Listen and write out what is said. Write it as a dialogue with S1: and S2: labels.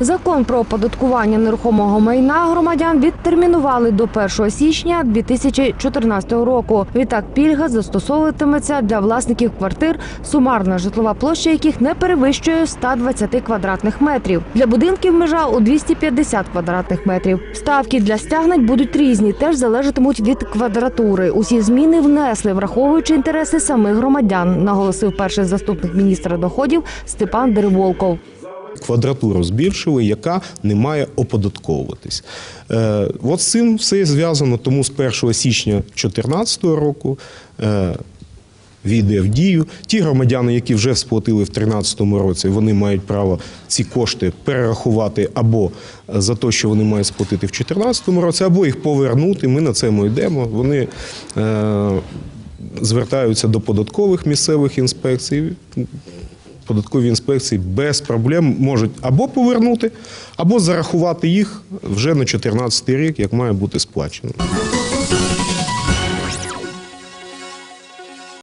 S1: Закон про оподаткування нерухомого майна громадян відтермінували до 1 січня 2014 року. Відтак пільга застосовуватиметься для власників квартир, сумарна житлова площа яких не перевищує 120 квадратних метрів. Для будинків межа у 250 квадратних метрів. Ставки для стягнень будуть різні, теж залежатимуть від квадратури. Усі зміни внесли, враховуючи інтереси самих громадян, наголосив перший заступник міністра доходів Степан Дереволков.
S2: Квадратуру збільшили, яка не має оподатковуватись. Е, от з цим все зв'язано, тому з 1 січня 2014 року. Е, Війде в дію. Ті громадяни, які вже сплатили в 2013 році, вони мають право ці кошти перерахувати або за те, що вони мають сплатити в 2014 році, або їх повернути. Ми на цьому йдемо. Вони е, звертаються до податкових місцевих інспекцій. Податкові інспекції без проблем можуть або повернути, або зарахувати їх вже на 2014 рік, як має бути сплачено.